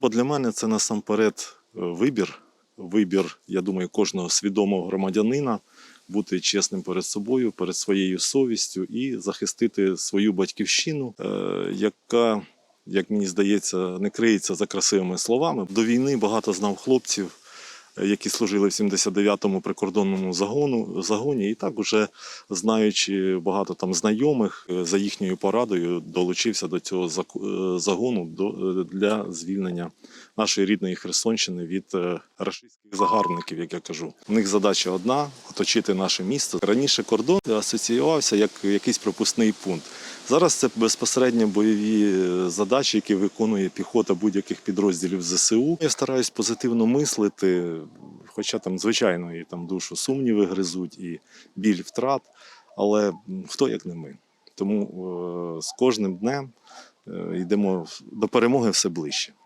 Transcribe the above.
Бо для мене це насамперед е, вибір. Вибір, я думаю, кожного свідомого громадянина бути чесним перед собою, перед своєю совістю і захистити свою батьківщину, е, яка, як мені здається, не криється за красивими словами. До війни багато знав хлопців, які служили в 79-му прикордонному загону, загоні, і так уже знаючи багато там знайомих, е, за їхньою порадою долучився до цього е, загону е, для звільнення нашої рідної Херсонщини від рашистських загарбників, як я кажу. У них задача одна оточити наше місто. Раніше кордон асоціювався як якийсь пропускний пункт. Зараз це безпосередньо бойові задачі, які виконує піхота будь-яких підрозділів ЗСУ. Я стараюсь позитивно мислити, хоча там, звичайно, і там душу сумніви гризуть, і біль втрат. Але хто як не ми? Тому е, з кожним днем е, йдемо до перемоги все ближче.